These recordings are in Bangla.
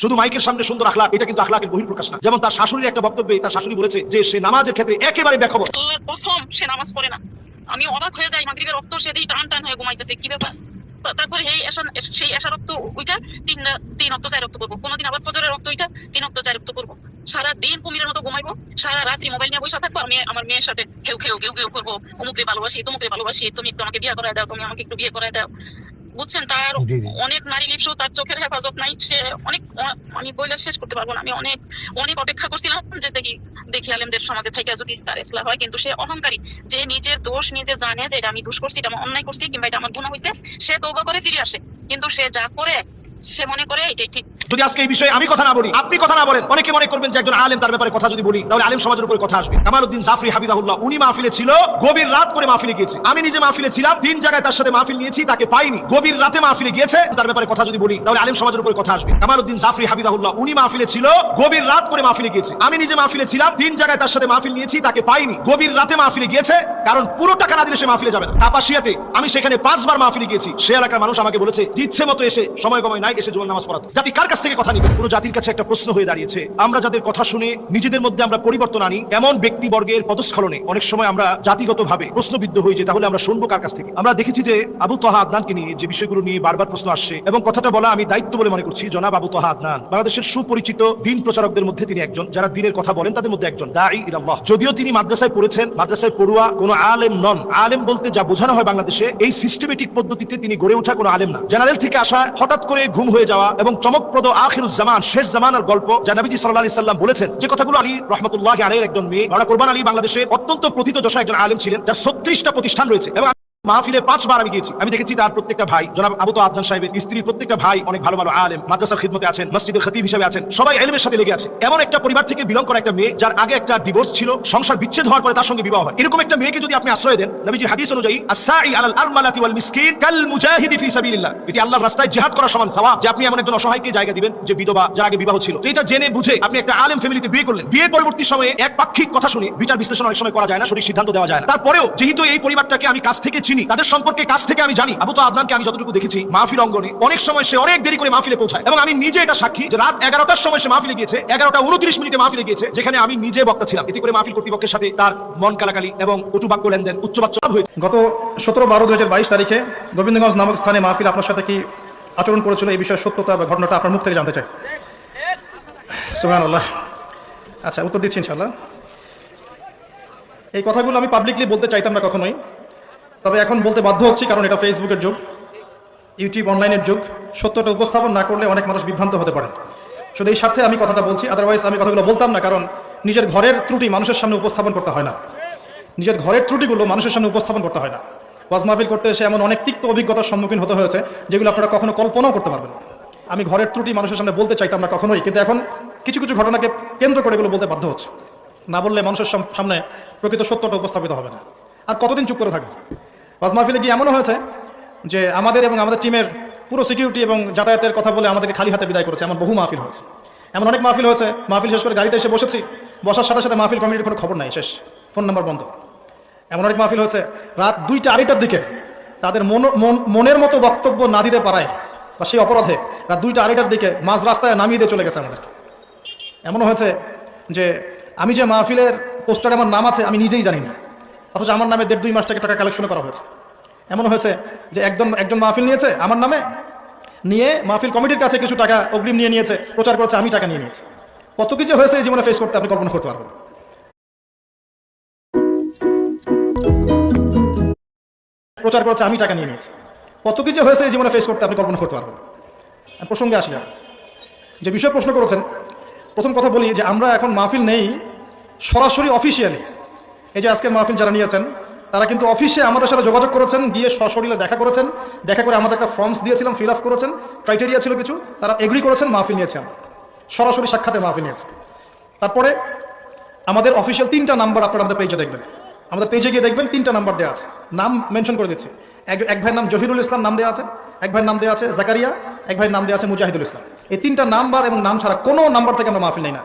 শুধু মাইকের সামনে সুন্দর আখলা এটা কিন্তু আখলাকের বহিঃপ্রকাশ না। যেমন তার শাশুড়ির একটা বক্তব্যে তার শাশুড়ি বলেছে যে, সে নামাজের ক্ষেত্রে একেবারে বেখবর। কসম, সে নামাজ পড়ে না। আমি অবাক হয়ে যাই, মাগরিবের রক্ত সেদিন টান টান হয়ে ঘুমাইতেছে, কি ব্যাপার? তারপরে এই সেই এশা রক্ত ওইটা তিন তিন অক্ত চার রক্ত করব। কোনোদিন আবার ফজরের রক্ত ওইটা তিন অক্ত চার রক্ত করব। সারা দিন কুমিরের মতো ঘুমাইবো সারা রাত্রি মোবাইল নিয়ে বসে থাকব আমি আমার মেয়ের সাথে খেউ খেউ কেউ কেউ করব। অমুকে ভালোবাসি তমুকে ভালোবাসি তুমি একটু আমাকে বিয়ে করায় দাও তুমি আমাকে একটু বিয়ে করায় দাও। বুঝছেন? তার। অনেক নারী লিপ্স তার চোখের হেফাজত নাই সে অনেক আমি বইলে শেষ করতে পারব না। আমি অনেক অনেক অপেক্ষা করছিলাম যে দেখি দেখি আলেমদের সমাজে থেকে যদি তার ইসলাম হয়, কিন্তু সে অহংকারী। যে নিজের দোষ নিজে জানে যে এটা আমি দোষ করছি, এটা আমার অন্যায় করছি, কিংবা এটা আমার গুণা হয়েছে সে তৌবা করে ফিরে আসে। কিন্তু সে যা করে সে মনে করে ঠিক। যদি আজকে এই বিষয়ে আমি কথা না বলি, আপনি কথা না বলেন, অনেকে মনে করবেন যে একজন আলেম, তার ব্যাপারে কথা যদি বলি, তাহলে আলেম সমাজের উপরে কথা আসবে। কামালউদ্দিন জাফরি হাবিদাহুল্লাহ উনি মাহফিলে ছিল, গভীর রাত করে মাহফিলে গিয়েছে। আমি নিজে মাহফিলে ছিলাম, তিন জায়গায় তার সাথে মাহফিল নিয়েছি, তাকে পাইনি। গভীর রাতে মাহফিলে গিয়েছে, তার ব্যাপারে কথা যদি বলি, তাহলে আলেম সমাজের উপরে কথা আসবে। কামালউদ্দিন জাফরি হাবিদাহুল্লাহ উনি মাহফিলে ছিল, গভীর রাত করে মাহফিলে গিয়েছে। আমি নিজে মাহফিলে ছিলাম, তিন জায়গায় তার সাথে মাহফিল নিয়েছি, তাকে পাইনি। গভীর রাতে মাহফিলে গিয়েছে, কারণ পুরো টাকা না দিলে সে মাহফিলে যাবে না। কাপাসিয়াতে আমি সেখানে পাঁচবার মাহফিলে গিয়েছি। সে এলাকার মানুষ আমাকে বলেছে ইচ্ছে মতো এসে, সময় কময় নাই এসে জোয়ান নামাজ পড়াতো। জাতি কার কাছ থেকে কথা নিবে? পুরো জাতির কাছে একটা প্রশ্ন হয়ে দাঁড়িয়েছে। আমরা যাদের কথা শুনে নিজেদের মধ্যে আমরা পরিবর্তন আনি, এমন ব্যক্তিবর্গের পদস্খলনে অনেক সময় আমরা জাতিগতভাবে প্রশ্নবিদ্ধ হয়ে যে তাহলে আমরা শুনব কার কাছ থেকে? আমরা দেখেছি যে আবু তহা আদনানকে নিয়ে যে বিষয়গুলো নিয়ে বারবার প্রশ্ন আসছে এবং কথাটা বলা আমি দায়িত্ব বলে মনে করছি, জনাব আবু তহা আদনান। বাংলাদেশের সুপরিচিত দিন প্রচারকদের মধ্যে তিনি একজন, যারা দিনের কথা বলেন তাদের মধ্যে একজন, দাঈ ইলাল্লাহ। যদিও তিনি মাদ্রাসায় পড়েছেন, মাদ্রাসায় পড়ুয়া কোনো আলেম নন। আলেম বলতে যা বোঝানো হয় বাংলাদেশে, এই সিস্টেমেটিক পদ্ধতিতে তিনি গড়ে ওঠা কোনো আলেম না। জেনারেল থেকে আসা, হঠাৎ করে ঘুম হয়ে যাওয়া এবং চমকপ্রদ আখির জামান, শেষ জামানার গল্প যা নবীজি সাল্লাহ সাল্লাম বলেছেন। যে কথাগুলো আলী রহমতুল্লাহ আলের একজন মেয়ে কোরবান আলী বাংলাদেশে অত্যন্ত প্রথিত যশা একজন আলেম ছিলেন, যার ছত্রিশটা প্রতিষ্ঠান রয়েছে। এবং মাহফিলে পাঁচবার আমি গিয়েছি। আমি দেখেছি তার প্রত্যেকটা ভাই। জনাব আবু তো আদনান সাহেবের স্ত্রীর প্রত্যেকটা ভাই অনেক ভালো ভালো আলেম, মাদ্রাসার খিদমতে আছেন, মসজিদের খতিব হিসেবে আছেন, সবাই এলমের সাথে লেগে আছে। এমন একটা পরিবার থেকে বিলং করা একটা মেয়ে, যার আগে একটা ডিভোর্স ছিল, সংসার বিচ্ছেদ হওয়ার পরে তার সঙ্গে বিবাহ হয়। এরকম একটা মেয়েকে যদি আপনি আশ্রয় দেন, নবীজির হাদিস অনুযায়ী আসাই আলাল আরমালাতি ওয়াল মিসকিন কাল মুজাহিদি ফি সাবিলিল্লাহ। এটি আল্লাহর রাস্তায় জিহাদ করার সমান সওয়াব, যে আপনি এমন একজন অসহায়কে জায়গা দিবেন, যে বিধবা, যার আগে বিবাহ ছিল। এটা জেনে বুঝে আপনি একটা আলেম ফ্যামিলিতে বিয়ে করলেন। বিয়ের পরবর্তী সময়ে এক পাক্ষিক কথা শুনে বিচার বিশ্লেষণ অনেক সময় করা যায় না, সঠিক সিদ্ধান্ত দেওয়া যায় না। তারপরেও যেহেতু এই পরিবারটাকে আমি কাছ থেকে চিনি তাদের সম্পর্কে কাছ থেকে আমি জানি। আবু তো আদনানকে আমি যতটুকু দেখেছি, মাহফিল অঙ্গনে অনেক সময় সে অনেক দেরি করে মাহফিলে পৌঁছায় এবং আমি নিজে এটা সাক্ষী যে রাত এগারোটার সময় সে মাহফিলে গিয়েছে, এগারোটা উনত্রিশ মিনিটে মাহফিলে গিয়েছে, যেখানে আমি নিজে বক্তা ছিলাম। এতে করে মাহফিল কর্তৃপক্ষের সাথে তার মন কালাকালি এবং কটু বাক্য লেনদেন উচ্চবাচ্য হয়েছে। গত সতেরো বারো দু তারিখে গোবিন্দগঞ্জ নামক স্থানে মাহফিল আপনার সাথে কি আচরণ করেছিল এই বিষয়ে সত্যতা বা ঘটনাটা আপনার মুখ থেকে জানতে চাই? সুহান আল্লাহ আচ্ছা উত্তর দিচ্ছি ইনশাল্লাহ এই কথাগুলো আমি পাবলিকলি বলতে চাইতাম না কখনোই। তবে এখন বলতে বাধ্য হচ্ছি, কারণ এটা ফেসবুকের যুগ ইউটিউব অনলাইনের যুগ। সত্যটা উপস্থাপন না করলে অনেক মানুষ বিভ্রান্ত হতে পারে। শুধু এই স্বার্থে আমি কথাটা বলছি আদারওয়াইজ আমি কথাগুলো বলতাম না, কারণ নিজের ঘরের ত্রুটি মানুষের সামনে উপস্থাপন করতে হয় না। নিজের ঘরের ত্রুটিগুলো মানুষের সামনে উপস্থাপন করতে হয় না। ওয়াজ মাহফিল করতে এসে এমন অনেক তিক্ত অভিজ্ঞতার সম্মুখীন হতে হয়েছে, যেগুলো আপনারা কখনো কল্পনাও করতে পারবেন। আমি ঘরের ত্রুটি মানুষের সামনে বলতে চাইতাম না কখনোই, কিন্তু এখন কিছু কিছু ঘটনাকে কেন্দ্র করে এগুলো বলতে বাধ্য হচ্ছে। না বললে মানুষের সামনে প্রকৃত সত্যটা উপস্থাপিত হবে না। আর কতদিন চুপ করে থাকবে? ওয়াজ মাহফিলে গিয়ে এমনও হয়েছে যে আমাদের এবং আমাদের টিমের পুরো সিকিউরিটি এবং যাতায়াতের কথা বলে আমাদেরকে খালি হাতে বিদায় করেছে, এমন বহু মাহফিল হয়েছে। এমন অনেক মাহফিল হয়েছে, মাহফিল শেষ করে গাড়িতে এসে বসেছি, বসার সাথে সাথে মাহফিল কমিটির কোনো খবর নাই, শেষ। ফোন নাম্বার বন্ধ। এমন অনেক মাহফিল হয়েছে, রাত দুইটা আড়াইটার দিকে তাদের মন- মন- মনের মতো বক্তব্য না দিতে পারায় বা সেই অপরাধে রাত দুইটা আড়াইটার দিকে মাঝ রাস্তায় নামিয়ে দিয়ে চলে গেছে আমাদের এমনও হয়েছে যে আমি যে মাহফিলের পোস্টারে আমার নাম আছে, আমি নিজেই জানি না। অথচ আমার নামে দেড় দুই মাস থেকে টাকা কালেকশন করা হয়েছে। এমন হয়েছে যে একজন একজন মাহফিল নিয়েছে, আমার নামে নিয়ে মাহফিল কমিটির কাছে কিছু টাকা অগ্রিম নিয়ে নিয়েছে, প্রচার করেছে, আমি টাকা নিয়ে নিয়েছি। কত কিছু হয়েছে এই জীবনে ফেস করতে আপনি কল্পনা করতে পারবেন। প্রচার করেছে, আমি টাকা নিয়ে নিয়েছি। কত কিছু হয়েছে এই জীবনে ফেস করতে আপনি কল্পনা করতে পারবেন প্রসঙ্গে আসি আর। যে বিষয় প্রশ্ন করেছেন, প্রথম কথা বলি যে আমরা এখন মাহফিল নেই সরাসরি অফিসিয়ালি এই যে আজকে মাহফিল যারা নিয়েছেন, তারা কিন্তু অফিসে আমাদের সাথে যোগাযোগ করেছেন, গিয়ে সশরীরে দেখা করেছেন, দেখা করে আমাদের একটা ফর্মস দিয়েছিলাম ফিল আপ করেছেন ক্রাইটেরিয়া ছিল কিছু, তারা এগ্রি করেছেন মাহফিল নিয়েছে সরাসরি সাক্ষাতে মাহফিল নিয়েছে। তারপরে আমাদের অফিসিয়াল তিনটা নাম্বার আপনারা আমাদের পেজে দেখবেন। আমাদের পেজে গিয়ে দেখবেন তিনটা নাম্বার দেওয়া আছে। নাম মেনশন করে দিচ্ছি। এক এক ভাইয়ের নাম জহিরুল ইসলাম নাম দেওয়া আছে, এক ভাইয়ের নাম দেওয়া আছে জাকারিয়া, এক ভাইয়ের নাম দেওয়া আছে মুজাহিদুল ইসলাম। এই তিনটা নাম্বার এবং নাম ছাড়া কোনো নাম্বার থেকে আমরা মাহফিল নেই না।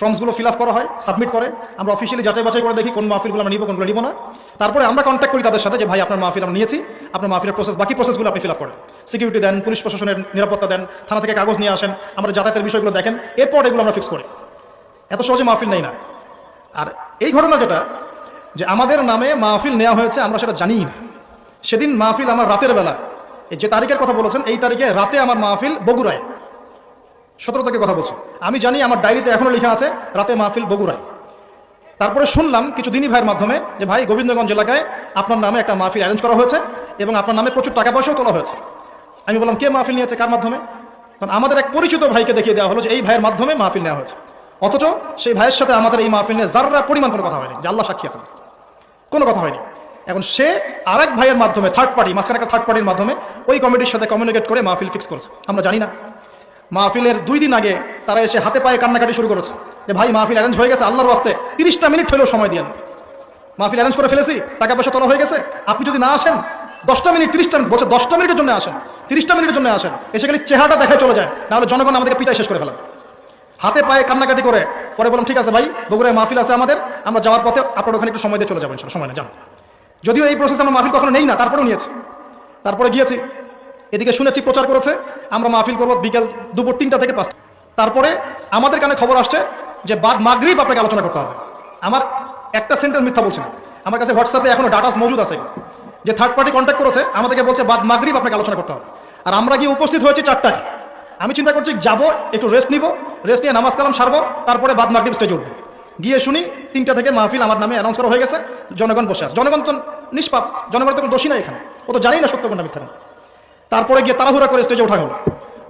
ফর্মসগুলো ফিল আপ করা হয় সাবমিট করে। আমরা অফিসিয়ালি যাচাই বাছাই করে দেখি কোন মাহফিলগুলো আমরা নিব, কোনগুলো নিব না। তারপরে আমরা কন্ট্যাক্ট করি তাদের সাথে যে, ভাই, আপনার মাহফিল আমরা নিয়েছি। আপনার মাহফিলের প্রসেস বাকি প্রসেসগুলো আপনি ফিল আপ করেন। সিকিউরিটি দেন, পুলিশ প্রশাসনের নিরাপত্তা দেন, থানা থেকে কাগজ নিয়ে আসেন, আমরা যাতায়াতের বিষয়গুলো দেখেন। এরপর এগুলো আমরা ফিক্স করি। এত সহজে মাহফিল নেই না। আর এই ঘটনা যেটা, যে আমাদের নামে মাহফিল নেওয়া হয়েছে, আমরা সেটা জানি না। সেদিন মাহফিল আমার রাতের বেলা। এই যে তারিখের কথা বলেছেন, এই তারিখে রাতে আমার মাহফিল বগুড়ায়। সতেরো তারিখে কথা বলছি। আমি জানি আমার ডায়েরিতে এখনও লেখা আছে, রাতে মাহফিল বগুড়ায়। তারপরে শুনলাম কিছু দিনই ভাইয়ের মাধ্যমে যে, ভাই, গোবিন্দগঞ্জ এলাকায় আপনার নামে একটা মাহফিল অ্যারেঞ্জ করা হয়েছে এবং আপনার নামে প্রচুর টাকা পয়সাও তোলা হয়েছে। আমি বললাম, কে মাহফিল নিয়েছে? কার মাধ্যমে? কারণ আমাদের এক পরিচিত ভাইকে দেখিয়ে দেওয়া হলো যে, এই ভাইয়ের মাধ্যমে মাহফিল নেওয়া হয়েছে। অথচ সেই ভাইয়ের সাথে আমাদের এই মাহফিল নিয়ে যাররা পরিমাণ কোনো কথা হয়নি, যে আল্লাহ সাক্ষী আছেন কোনো কথা হয়নি। এখন সে আরেক ভাইয়ের মাধ্যমে থার্ড পার্টি মাঝখানে একটা থার্ড পার্টির মাধ্যমে, ওই কমিটির সাথে কমিউনিকেট করে মাহফিল ফিক্স করেছে। আমরা জানি না। মাহফিলের দুই দিন আগে তারা এসে হাতে পায়ে কান্নাকাটি শুরু করেছে। যে ভাই, মাহফিল অ্যারেঞ্জ হয়ে গেছে, আল্লাহর ওয়াস্তে তিরিশটা মিনিট হলেও সময় দিয়ে মাহফিল অ্যারেঞ্জ করে ফেলেছি, টাকা পয়সা তোলা হয়ে গেছে। আপনি যদি না আসেন, দশটা মিনিট, তিরিশটা মিনিট, বলছে দশটা মিনিটের জন্য আসেন, তিরিশটা মিনিটের জন্য আসেন। এসে খালি চেহারাটা দেখায় চলে যায়, নাহলে জনগণ আমাদেরকে পিটাই শেষ করে ফেলা। হাতে পায়ে কান্নাকাটি করে, পরে বললাম, ঠিক আছে ভাই, বগুড়ায় মাহফিল আছে আমাদের, আমরা যাওয়ার পথে আপনার ওখানে একটু সময় দিয়ে চলে যাবেন সময় না যান। যদিও এই প্রসেস আমরা মাহফিল কখনো নেই না, তারপরেও নিয়েছি। তারপরে গিয়েছি এদিকে শুনেছি প্রচার করেছে, আমরা মাহফিল করব বিকেল দুপুর তিনটা থেকে পাঁচটা। তারপরে আমাদের কানে খবর আসছে যে বাদ মাগরিব আপনাকে আলোচনা করতে হবে। আমার একটা সেন্টেন্স মিথ্যা বলছি না। আমার কাছে হোয়াটসঅ্যাপে এখনও ডাটাস মজুদ আছে। যে থার্ড পার্টি কন্ট্যাক্ট করেছে, আমাদেরকে বলছে বাদ মাগরিব আপনাকে আলোচনা করতে হবে। আর আমরা গিয়ে উপস্থিত হয়েছি চারটায়। আমি চিন্তা করছি যাব, একটু রেস্ট নিব রেস্ট নিয়ে নামাজ কালাম সারবো, তারপরে বাদ মাগরিব স্টেজে উঠবো। গিয়ে শুনি তিনটা থেকে মাহফিল আমার নামে অ্যানাউন্স করা হয়ে গেছে, জনগণ বসে আছে। জনগণ তো নিষ্পাপ, জনগণ তো কোনো দোষী না এখানে। ও তো জানেই না সত্য কোনটা মিথ্যা তারপরে গিয়ে তাড়াহুড়া করে স্টেজে ওঠা হলো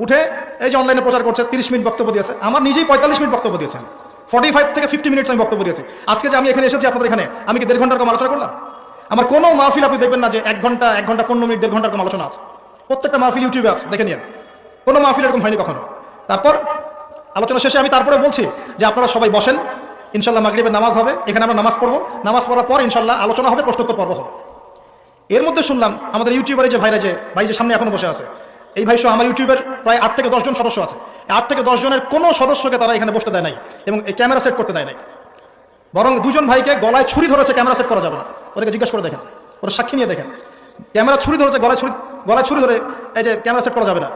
উঠে এই যে অনলাইনে প্রচার করছে, তিরিশ মিনিট বক্তব্য দিয়েছে। আমার নিজেই পঁয়তাল্লিশ মিনিট বক্তব্য দিয়েছেন। ফর্টি ফাইভ থেকে ফিফটি মিনিটস আমি বক্তব্য দিয়েছি। আজকে যে আমি এখানে এসেছি, আপনাদের এখানে, আমি কি দেড় ঘণ্টার কম আলোচনা করলাম? আমার কোনো মাহফিল আপনি দেখবেন না যে এক ঘণ্টা এক ঘণ্টা, পনেরো মিনিট, দেড় ঘণ্টার কম আলোচনা আছে। প্রত্যেকটা মাহফিল ইউটিউবে আছে, দেখে নিয়ে কোনো মাহফিল এরকম হয়নি কখনো। তারপর আলোচনা শেষে আমি তারপরে বলছি যে আপনারা সবাই বসেন। ইনশাল্লাহ মাগরিবের নামাজ হবে। এখানে আমরা নামাজ পড়ব। নামাজ পড়ার পর ইনশাল্লাহ আলোচনা হবে, প্রশ্নোত্তর পর্ব হবে। এর মধ্যে শুনলাম আমাদের ইউটিউবারে যে ভাইরা যে, ভাই যে সামনে এখনও বসে আছে, এই ভাই সহ আমার ইউটিউবের প্রায় আট থেকে দশজন সদস্য আছে। আট থেকে দশ জনের কোনো সদস্যকে তারা এখানে বসতে দেয় নাই এবং এই ক্যামেরা সেট করতে দেয় নাই। বরং দুজন ভাইকে গলায় ছুরি ধরেছে, ক্যামেরা সেট করা যাবে না। ওদেরকে জিজ্ঞেস করে দেখেন ওরা সাক্ষী নিয়ে দেখেন। ক্যামেরা ছুরি ধরেছে, গলায় ছুরি গলায় ছুরি ধরে এই যে ক্যামেরা সেট করা যাবে না।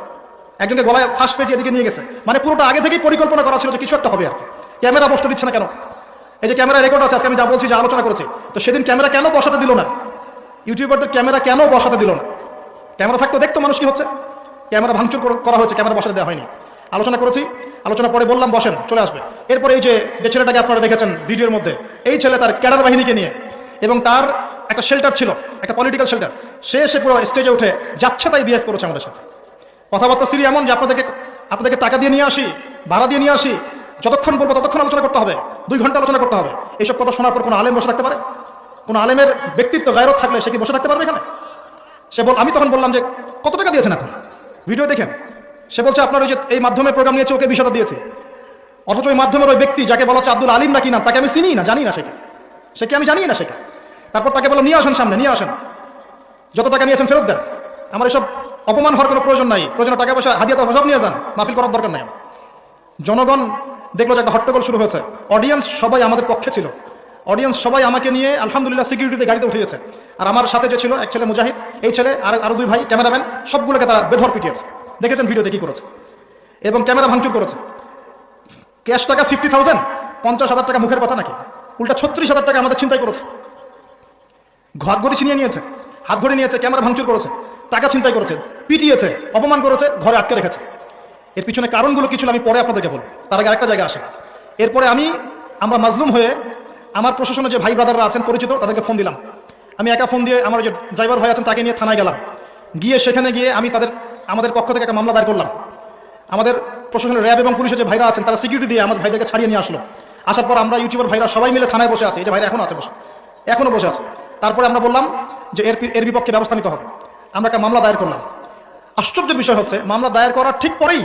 একজনকে গলায় ফার্স্ট পেটি এদিকে নিয়ে গেছে। মানে পুরোটা আগে থেকেই পরিকল্পনা করা ছিল যে কিছু একটা হবে আর ক্যামেরা বসতে দিচ্ছে না কেন? এই যে ক্যামেরা রেকর্ড আছে, আজকে আমি যা বলছি, যে আলোচনা করেছি, তো সেদিন ক্যামেরা কেন বসাতে দিল না? ইউটিউবারদের ক্যামেরা কেন বসাতে দিল না? ক্যামেরা থাকতো দেখতো মানুষ কি হচ্ছে? ক্যামেরা ভাঙচুর করা হয়েছে, ক্যামেরা বসাতে দেওয়া হয়নি। আলোচনা করেছি আলোচনা পরে বললাম, বসেন, চলে আসবে। এরপরে এই যে যে ছেলেটাকে আপনারা দেখেছেন ভিডিওর মধ্যে, এই ছেলে তার ক্যাডার বাহিনীকে নিয়ে এবং তার একটা শেল্টার ছিল, একটা পলিটিক্যাল শেল্টার সে এসে পুরো স্টেজে উঠে যাচ্ছে তাই বিহেভ করেছে আমাদের সাথে। কথাবার্তা সিরি এমন যে আপনাদেরকে আপনাদেরকে টাকা দিয়ে নিয়ে আসি, ভাড়া দিয়ে নিয়ে আসি, যতক্ষণ বলব ততক্ষণ আলোচনা করতে হবে, দুই ঘণ্টা আলোচনা করতে হবে। এইসব কথা শোনার পর কোনো আলেম বসে রাখতে পারে? কোনো আলেমের ব্যক্তিত্ব গায়রত থাকলে সে কি বসে থাকতে পারবে এখানে? সে বল আমি তখন বললাম যে, কত টাকা দিয়েছেন আপনি ভিডিও দেখেন। সে বলছে, আপনার ওই যে এই মাধ্যমে প্রোগ্রাম নিয়েছে, ওকে হাজার দিয়েছে। অথচ ওই মাধ্যমের ওই ব্যক্তি যাকে বলা হচ্ছে আব্দুল আলিম নাকি না, তাকে আমি চিনি না, জানি না সেটা। সে কি আমি জানি না সেটা? তারপর তাকে বললাম, নিয়ে আসেন সামনে, নিয়ে আসেন। যত টাকা নিয়েছেন ফেরত দেন। আমার এসব অপমান হওয়ার কোনো প্রয়োজন নাই। প্রয়োজন টাকা পয়সা, হাদিয়া তো সব নিয়ে যান। মাহফিল করার দরকার নাই। জনগণ দেখল যে একটা হট্টগোল শুরু হয়েছে। অডিয়েন্স সবাই আমাদের পক্ষে ছিল। অডিয়েন্স সবাই আমাকে নিয়ে আলহামদুলিল্লাহ সিকিউরিটিতে গাড়িতে উঠে গেছে আর আমার সাথে যে ছিল এক ছেলে মুজাহিদ, এই ছেলে আর আরও দুই ভাই ক্যামেরাম্যান, সবগুলোকে তারা বেধর পিটিয়েছে। দেখেছেন ভিডিওতে কি করেছে? এবং ক্যামেরা ভাঙচুর করেছে। ক্যাশ টাকা ফিফটি থাউজেন্ড পঞ্চাশ হাজার টাকা মুখের কথা নাকি? উল্টা ছত্রিশ হাজার টাকা আমাদের চিন্তাই করেছে। হাত ঘড়ি ছিনিয়ে নিয়েছে, হাত ঘড়ি নিয়েছে, ক্যামেরা ভাঙচুর করেছে, টাকা ছিনতাই করেছে, পিটিয়েছে, অপমান করেছে, ঘরে আটকে রেখেছে। এর পিছনে কারণগুলো কিছু আমি পরে আপনাদেরকে বলব। তার আগে আরেকটা জায়গায় আসে। এরপরে আমি, আমরা মাজলুম হয়ে আমার প্রশাসনে যে ভাই ব্রাদাররা আছেন পরিচিত, তাদেরকে ফোন দিলাম। আমি একা ফোন দিয়ে আমার যে ড্রাইভার ভাই আছেন তাকে নিয়ে থানায় গেলাম। গিয়ে সেখানে গিয়ে আমি তাদের, আমাদের পক্ষ থেকে একটা মামলা দায়ের করলাম। আমাদের প্রশাসনের র্যাব এবং পুলিশের যে ভাইরা আছেন, তারা সিকিউরিটি দিয়ে আমাদের ভাইদেরকে ছাড়িয়ে নিয়ে আসলো। আসার পর আমরা ইউটিউবার ভাইরা সবাই মিলে থানায় বসে আছে। এই যে ভাইরা এখনও আছে বসে, এখনও বসে আছে। তারপরে আমরা বললাম যে এর এর বিপক্ষে ব্যবস্থা নিতে হবে। আমরা একটা মামলা দায়ের করলাম। আশ্চর্যের বিষয় হচ্ছে, মামলা দায়ের করার ঠিক পরেই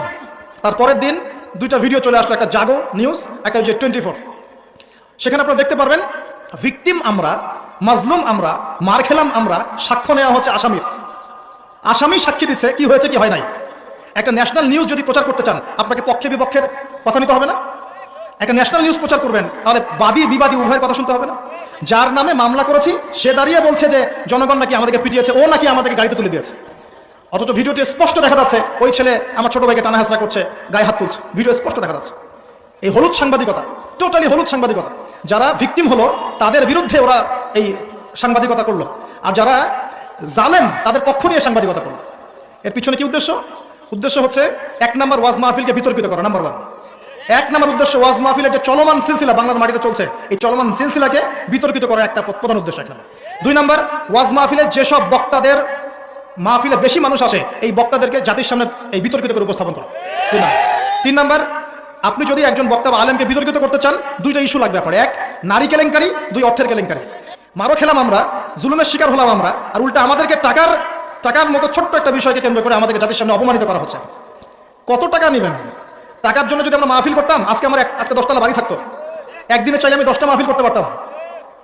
তারপরের দিন দুইটা ভিডিও চলে আসলো, একটা জাগো নিউজ একটা যে টোয়েন্টি ফোর সেখানে আপনারা দেখতে পারবেন ভিকটিম আমরা, মাজলুম আমরা, মার খেলাম আমরা, সাক্ষ্য নেওয়া হচ্ছে আসামির আসামি সাক্ষী দিচ্ছে, কি হয়েছে, কি হয় নাই। একটা ন্যাশনাল নিউজ যদি প্রচার করতে চান, আপনাকে পক্ষে বিপক্ষের কথা নিতে হবে না? একটা ন্যাশনাল নিউজ প্রচার করবেন, তাহলে বাদী, বিবাদী, উভয়ের কথা শুনতে হবে না? যার নামে মামলা করেছি, সে দাঁড়িয়ে বলছে যে, জনগণ নাকি আমাদেরকে পিটিয়েছে, ও নাকি আমাদেরকে গাড়িতে তুলে দিয়েছে। অথচ ভিডিওটি স্পষ্ট দেখা যাচ্ছে, ওই ছেলে আমার ছোট ভাইকে টানা হাসরা করছে, গায়ে হাত তুলছে। ভিডিও স্পষ্ট দেখা যাচ্ছে। এই হলুদ সাংবাদিকতা টোটালি হলুদ সাংবাদিকতা। যারা ভিকটিম হলো, তাদের বিরুদ্ধে ওরা এই সাংবাদিকতা করল। আর যারা জালেম, তাদের পক্ষ নিয়ে সাংবাদিকতা করল। এর পিছনে কি উদ্দেশ্য? উদ্দেশ্য হচ্ছে এক নম্বর ওয়াজ মাহফিলকে বিতর্কিত করা নাম্বার ওয়ান এক নম্বর উদ্দেশ্য ওয়াজ মাহফিলের যে চলমান সিলসিলা বাংলার মাটিতে চলছে, এই চলমান সিলসিলাকে বিতর্কিত করার একটা প্রধান উদ্দেশ্য এক নম্বর। দুই নম্বর, ওয়াজ মাহফিলের যেসব বক্তাদের মাহফিলে বেশি মানুষ আসে, এই বক্তাদেরকে জাতির সামনে এই বিতর্কিত করে উপস্থাপন করা। তিন নাম্বার আপনি যদি একজন বক্তা বা আলেমকে বিতর্কিত করতে চান, দুইটা ইস্যু লাগবে আপনার। এক, নারী কেলেঙ্কারি, দুই, অর্থের কেলেঙ্কারি। মারো খেলাম আমরা, জুলুমের শিকার হলাম আমরা, আর উল্টা আমাদেরকে টাকার টাকার মতো ছোট্ট একটা বিষয়কে কেন্দ্র করে আমাদেরকে জাতির সামনে অপমানিত করা হচ্ছে। কত টাকা নেবেন? টাকার জন্য যদি আমরা মাহফিল করতাম, আজকে আমার আজকে দশতলা বাড়ি থাকতো। একদিনে চাইলে আমি দশটা মাহফিল করতে পারতাম।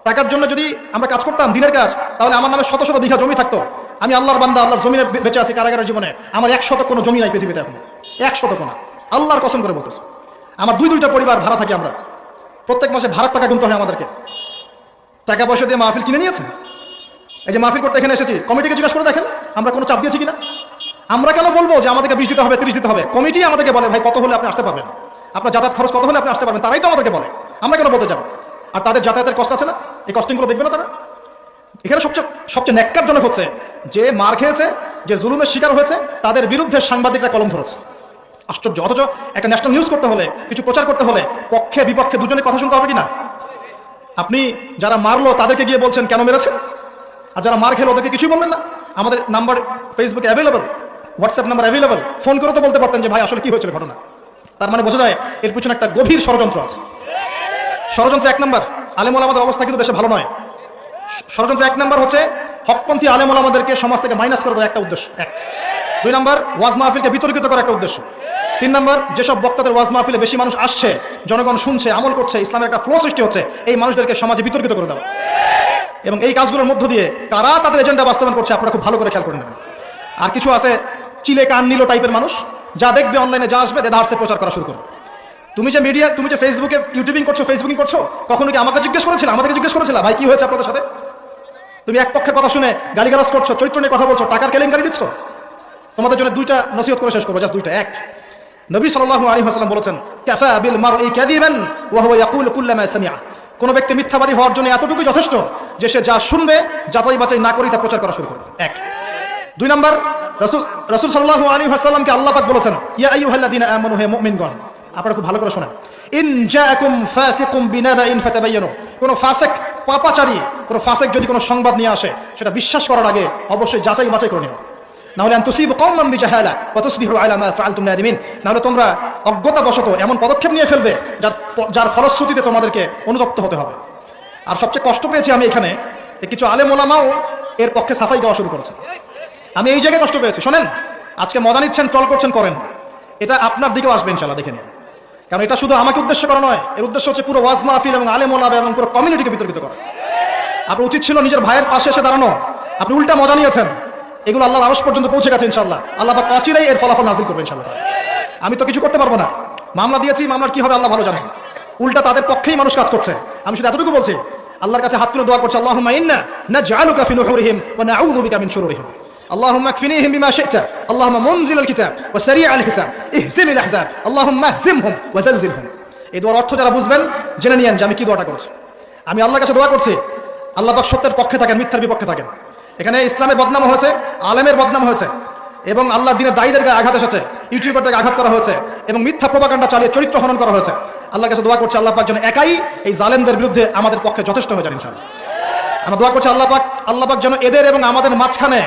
টাকার জন্য যদি আমরা কাজ করতাম, দিনের কাজ, তাহলে আমার নামে শত শত বিঘা জমি থাকতো। আমি আল্লাহর বান্দা, আল্লাহর জমিনে বেঁচে আছি কারাগারের জীবনে। আমার এক শতক কোনো জমি নাই পৃথিবীতে এখন। এক শতক না। আল্লাহর কসম করে বলতেছে। আমার দুই দুইটা পরিবার ভাড়া থাকি আমরা। প্রত্যেক মাসে ভাড়ার টাকা গুনতে হয় আমাদেরকে। টাকা পয়সা দিয়ে মাহফিল কিনে নিয়েছে এই যে মাহফিল করতে এখানে এসেছি, কমিটিকে জিজ্ঞাসা করে দেখেন, আমরা কোনো চাপ দিয়েছি কিনা? আমরা কেন বলব যে আমাদেরকে বিশ দিতে হবে, তিরিশ দিতে হবে? কমিটি আমাদেরকে বলে, ভাই, কত হলে আপনি আসতে পারবেন? আপনার যাতায়াত খরচ কত হলে আপনি আসতে পারবেন? তারাই তো আমাদেরকে বলে। আমরা কেন বলতে যাব? আর তাদের যাতায়াতের কষ্ট আছে না? এই কস্টিংগুলো দেখবে না তারা? এখানে সবচেয়ে সবচেয়ে ন্যাক্কারজনক হচ্ছে, যে মার খেয়েছে, যে জুলুমের শিকার হয়েছে, তাদের বিরুদ্ধে সাংবাদিকরা কলম ধরেছে। আশ্চর্য। অথচ একটা ন্যাশনাল নিউজ করতে হলে, কিছু প্রচার করতে হলে পক্ষে, বিপক্ষে দুজনের কথা শুনতে হবে কিনা? আপনি যারা মারলো তাদেরকে গিয়ে বলছেন, কেন মেরেছেন আর যারা মার খেলো ওদেরকে কিছুই বলবেন না। আমাদের নাম্বার ফেসবুকে available WhatsApp number available phone করে তো বলতে পারতেন যে, ভাই, আসলে কি হয়েছিল ঘটনা? তার মানে বোঝা যায়, এর পিছনে একটা গভীর ষড়যন্ত্র আছে। ষড়যন্ত্র এক নম্বর আলেমুল আমাদের অবস্থা কিন্তু দেশে ভালো নয়। ষড়যন্ত্র এক নম্বর হচ্ছে, হকপন্থী আলেমুল আমাদেরকে সমাজ থেকে মাইনাস করে দেওয়া একটা উদ্দেশ্য, এক। দুই নম্বর, ওয়াজ মাহফিলকে বিতর্কিত করার একটা উদ্দেশ্য। তিন নম্বর, যেসব বক্তাদের ওয়াজ মাহফিলে বেশি মানুষ আসছে, জনগণ শুনছে, আমল করছে, ইসলামের একটা ফ্লো সৃষ্টি হচ্ছে, এই মানুষদেরকে সমাজে বিতর্কিত করে দেওয়া। এবং এই কাজগুলোর মধ্য দিয়ে কারা তাদের এজেন্ডা বাস্তবায়ন করছে, আপনারা খুব ভালো করে খেয়াল করে নেবেন। আর কিছু আছে চিলে কান নিল টাইপের মানুষ, যা দেখবে অনলাইনে যা আসবে, দেদাহার্সে প্রচার করা শুরু করবে। তুমি যে মিডিয়া তুমি যে ফেসবুকে ইউটিউবিং করছ ফেসবুকিং করছ, কখনো কি আমাকে জিজ্ঞেস করেছিল? আমাদেরকে জিজ্ঞেস করেছিল? ভাই, কি হয়েছে আপনাদের সাথে? তুমি এক পক্ষের কথা শুনে গালিগালাজ করছ, চরিত্র নিয়ে কথা বলছো, টাকার কেলেঙ্কারি দিচ্ছ? তোমাদের জন্য দুইটা নসিহত করে শেষ করব জাস্ট দুইটা। এক, নবী সাল্লাল্লাহু আলাইহি ওয়াসাল্লাম বলেছেন, কাফা বিল কুল্লামা সামিআ। কোন ব্যক্তি মিথ্যাবাদী হওয়ার জন্য এতটুকুই যথেষ্ট যে সে যা শুনবে, যাচাই বাছাই না করেই তা প্রচার করা শুরু করবে। এক, দুই নম্বর, রাসূল রাসূল সাল্লাল্লাহু আলাইহি ওয়াসাল্লামকে আল্লাহ পাক বলেছেন, ইয়া আমানু, হে আপনারা খুব ভালো করে শোনেন, ইন যদি কোনো সংবাদ নিয়ে আসে, সেটা বিশ্বাস করার আগে অবশ্যই যাচাই বাছাই করে নিন নাহলে তুসিব কওমান বিজাহালা ওয়া তুসবিহু আলা মা ফাআলতুম নাদিমিন। নাহলে তোমরা অজ্ঞতাবশত এমন পদক্ষেপ নিয়ে ফেলবে যার যার ফলশ্রুতিতে তোমাদেরকে অনুতপ্ত হতে হবে। আর সবচেয়ে কষ্ট পেয়েছি আমি এখানে কিছু আলেম ওলামাও এর পক্ষে সাফাই দেওয়া শুরু করেছে আমি এই জায়গায় কষ্ট পেয়েছি, শোনেন? আজকে মজা নিচ্ছেন, ট্রল করছেন, করেন। এটা আপনার দিকেও আসবে ইনশাল্লাহ দেখে নিন। কারণ এটা শুধু আমাকে উদ্দেশ্য করা নয়, এর উদ্দেশ্য হচ্ছে পুরো ওয়াজ মাহফিল এবং আলেম ওলামা এবং পুরো কমিউনিটিকে বিতর্কিত করা। আপনার উচিত ছিল নিজের ভাইয়ের পাশে এসে দাঁড়ানো। আপনি উল্টা মজা নিয়েছেন। এগুলো আল্লাহর আরশ পর্যন্ত পৌঁছে গেছে ইনশাল্লাহ আল্লাহ পাক অচিরেই এর ফলাফল নাজিল করবে ইনশাল্লাহ আমি তো কিছু করতে পারবো না মামলা দিয়েছি মামলার কি হবে আল্লাহ ভালো জানেন উল্টা তাদের পক্ষেই মানুষ কাজ করছে আমি শুধু এতটুকু বলছি আল্লাহর কাছে হাত তুলে দোয়া করছে আল্লাহুম্মা ইন্না নাজআলুকা ফি নুহুরিহিম ওয়া নাউযু বিকা মিন শুরুরিহিম اللهم اكفنيهم بما شئت اللهم منزل الكتاب وسريع الحساب اهزم الاحزاب اللهم اهزمهم وزلزلهم এই দোয়ার অর্থ যারা বুঝবেন জেনে নিয়েন যে আমি কি দোয়াটা করছি আমি আল্লাহর কাছে দোয়া করছি আল্লাহ পাক সত্যের পক্ষে থাকেন মিথ্যার বিপক্ষে থাকেন এখানে ইসলামের বদনাম হয়েছে, আলেমের বদনাম হয়েছে, এবং আল্লাহ দিনের দায়ীদের গায়ে আঘাত এসেছে ইউটিউবারদেরকে আঘাত করা হয়েছে, এবং মিথ্যা প্রবাকাণ্ডা চালিয়ে চরিত্র হনন করা হয়েছে। আল্লাহ কাছে দোয়া করছে আল্লাহ পাক যেন একাই এই জালেমদের বিরুদ্ধে আমাদের পক্ষে যথেষ্ট হয়ে যান ইনশাআল্লাহ। আমরা দোয়া করছি, আল্লাহ পাক আল্লাহ পাক যেন এদের এবং আমাদের মাঝখানে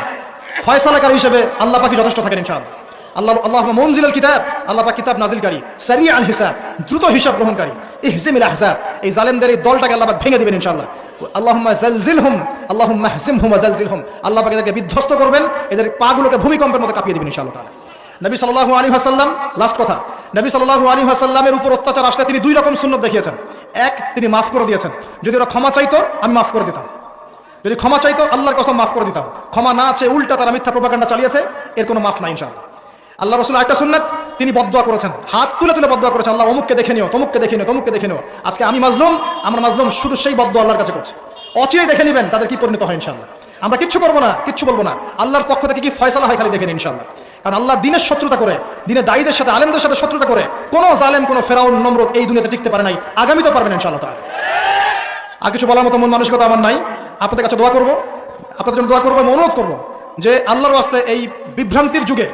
ফয়সালাকারী হিসেবে আল্লাহ পাকি যথেষ্ট থাকেন, ইনশাআল্লাহ। আল্লাহ আল্লাহ মনজিল কিতাব, আল্লাহ পাক কিতাব নাজিলকারী সারি আল হিসাব, দ্রুত হিসাব গ্রহণকারী এই ইহজিমিল আহজাব এই জালেমদের এই দলটাকে আল্লাহ পাক ভেঙে দিবেন, ইনশাআল্লাহ। আল্লাহুম্মা জালজিলহুম, আল্লাহুম্মা হজিমহুম ওয়া জালজিলহুম। আল্লাহ পাক বিধ্বস্ত করবেন, এদের পাগুলোকে ভূমিকম্পের মতো কাঁপিয়ে দিবেন ইনশাআল্লাহ তাআলা। নবী সাল্লাল্লাহু আলাইহি ওয়াসাল্লাম লাস্ট কথা, নবী সাল্লাল্লাহু আলাইহি ওয়াসাল্লামের উপর অত্যাচার আসলে তিনি দুই রকম সুন্নাত দেখিয়েছেন। এক, তিনি মাফ করে দিয়েছেন। যদি ওরা ক্ষমা চাইতো, আমি মাফ করে দিতাম। যদি ক্ষমা চাইতো, আল্লাহর কসম মাফ করে দিতাম। ক্ষমা না আছে উল্টা তারা মিথ্যা প্রপাগান্ডা চালিয়েছে, এর কোনো মাফ নাই ইনশাআল্লাহ। আল্লাহ রসুল একটা সুন্নাত, তিনি বদয়া করেছেন। হাত তুলে তুলে বদয়া করেছেন। আল্লাহ অমুককে দেখে নিও, তমুককে দেখে নিও, তমুককে দেখে নিও। আজকে আমি মাজলুম, আমার মাজলুম শুধু সেই বদয়া আল্লাহর কাছে করছে। অচিরে দেখে নেবেন, তাদের কি পরিণত হয় ইনশাল্লাহ আমরা কিচ্ছু করব না, কিচ্ছু বলব না। আল্লাহর পক্ষ থেকে কি ফয়সালা হয় খালি দেখে নিন ইনশাল্লাহ কারণ আল্লাহ দিনের শত্রুতা করে দিনে দায়ীদের সাথে, আলেমদের সাথে শত্রুতা করে, কোনো জালেম, কোনো ফেরাউন, নমরুদ এই দুনিয়াতে টিকতে পারে নাই। আগামী তো পারবেন ইনশাল্লাহ তাআলা আর কিছু বলার মতো মন মানসিকতা আমার নাই। আপনাদের কাছে দোয়া করব, আপনাদের জন্য দোয়া করব এবং অনুরোধ করব যে আল্লাহর ওয়াস্তে এই বিভ্রান্তির যুগে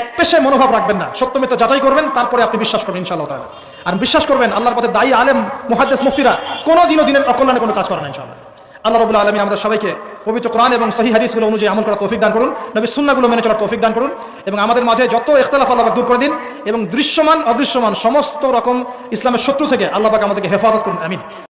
এক পেশে মনোভাব রাখবেন না। সত্যমিত যাচাই করবেন, তারপরে আপনি বিশ্বাস করবেন ইনশাআল্লাহ তাআলা। আর বিশ্বাস করবেন, আল্লাহর পথে দায়ী আলেম, মুহাদ্দিস, মুফতিরা কোনো দিনও দিনের অকল্যাণে কোনো কাজ করে না ইনশাআল্লাহ। আল্লাহ রবুল্লাহ আলমী আমাদের সবাইকে পবিত্র কোরআন এবং সহি হাদিসগুলো অনুযায়ী আমল করার তৌফিক দান করুন নবী সুন্নাগুলো মেনে চলার তৌফিক দান করুন এবং আমাদের মাঝে যত ইখতলাফ আল্লাহ দূর করে দিন এবং দৃশ্যমান, অদৃশ্যমান সমস্ত রকম ইসলামের শত্রু থেকে আল্লাহ পাক আমাদেরকে হেফাজত করুন, আমিন।